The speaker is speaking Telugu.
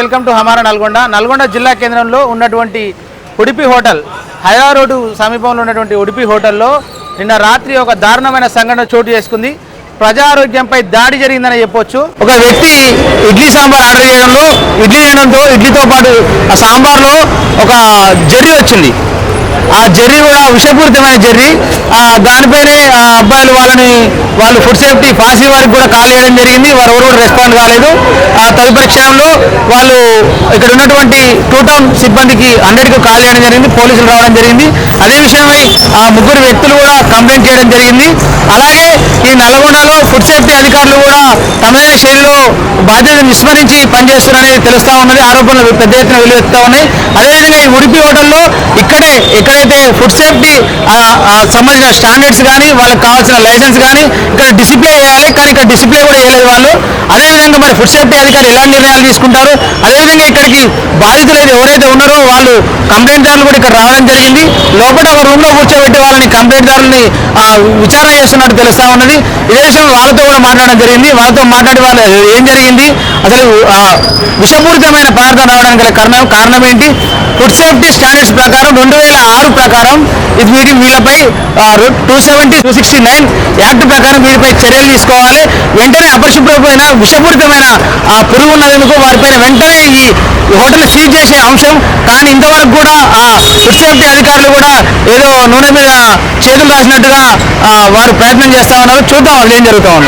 వెల్కమ్ టు హమారా నల్గొండ. నల్గొండ జిల్లా కేంద్రంలో ఉన్నటువంటి ఉడిపి హోటల్ హైవా రోడ్డు సమీపంలో ఉన్నటువంటి ఉడిపి హోటల్లో నిన్న రాత్రి ఒక దారుణమైన సంఘటన చోటు చేసుకుంది. ప్రజారోగ్యంపై దాడి జరిగిందని చెప్పొచ్చు. ఒక వ్యక్తి ఇడ్లీ సాంబార్ ఆర్డర్ చేయడంలో ఇడ్లీ చేయడంతో ఇడ్లీతో పాటు ఆ సాంబార్లో ఒక జర్రీ వచ్చింది. ఆ జర్రీ కూడా విషపూరితమైన జర్రీ. దానిపైనే ఆ అబ్బాయిలు వాళ్ళని వాళ్ళు ఫుడ్ సేఫ్టీ ఫాసీ వారికి కూడా కాల్ చేయడం జరిగింది. వారు ఎవరు రెస్పాండ్ కాలేదు. ఆ తదుపరి క్షణంలో వాళ్ళు ఇక్కడ ఉన్నటువంటి టూ టౌన్ సిబ్బందికి అందరికీ కాల్ చేయడం జరిగింది. పోలీసులు రావడం జరిగింది. అదే విషయమై ఆ ముగ్గురు వ్యక్తులు కూడా కంప్లైంట్ చేయడం జరిగింది. అలాగే ఈ నల్గొండలో ఫుడ్ సేఫ్టీ అధికారులు కూడా తమదైన శైలిలో బాధ్యతను విస్మరించి పనిచేస్తున్నారనేది తెలుస్తా ఉన్నది. ఆరోపణలు పెద్ద ఎత్తున వెలువెత్తుతా ఉన్నాయి. అదేవిధంగా ఈ ఉడిపి హోటల్లో ఎక్కడైతే ఫుడ్ సేఫ్టీ సంబంధించిన స్టాండర్డ్స్ కానీ వాళ్ళకి కావాల్సిన లైసెన్స్ కానీ ఇక్కడ డిసిప్లే చేయాలి కానీ ఇక్కడ డిసిప్లే కూడా చేయలేదు వాళ్ళు. అదేవిధంగా మరి ఫుడ్ సేఫ్టీ అధికారులు ఎలాంటి నిర్ణయాలు తీసుకుంటారు? అదేవిధంగా ఇక్కడికి బాధితులు అయితే ఎవరైతే ఉన్నారో వాళ్ళు కంప్లైంట్ దారులు కూడా ఇక్కడ రావడం జరిగింది. లోపల ఒక రూమ్లో కూర్చోబెట్టి వాళ్ళని కంప్లైంట్ దారుల్ని విచారణ చేస్తున్నట్టు తెలుస్తా ఉన్నది. ఇదే విషయం వాళ్ళతో కూడా మాట్లాడడం జరిగింది. వాళ్ళతో మాట్లాడి వాళ్ళు ఏం జరిగింది? అసలు విషపూరితమైన పదార్థం రావడానికి గల కారణం కారణం ఏంటి? ఫుడ్ సేఫ్టీ స్టాండర్డ్స్ ప్రకారం రెండు వేల ఆరు ప్రకారం ఇది వీరి వీళ్ళపై two seventy two sixty nine act ప్రకారం వీరిపై చర్యలు తీసుకోవాలి. వెంటనే అపరిశుభ్రమైన విషపూరితమైన ఆ పురుగు ఉన్నదనుకో వారిపైన వెంటనే ఈ హోటల్ సీజ్ చేసే అంశం. కానీ ఇంతవరకు కూడా ఆ ఫుడ్ సేఫ్టీ అధికారులు కూడా ఏదో నూనె మీద చేతులు రాసినట్టుగా వారు ప్రయత్నం చేస్తా ఉన్నారు. చూద్దాం అది ఏం జరుగుతూ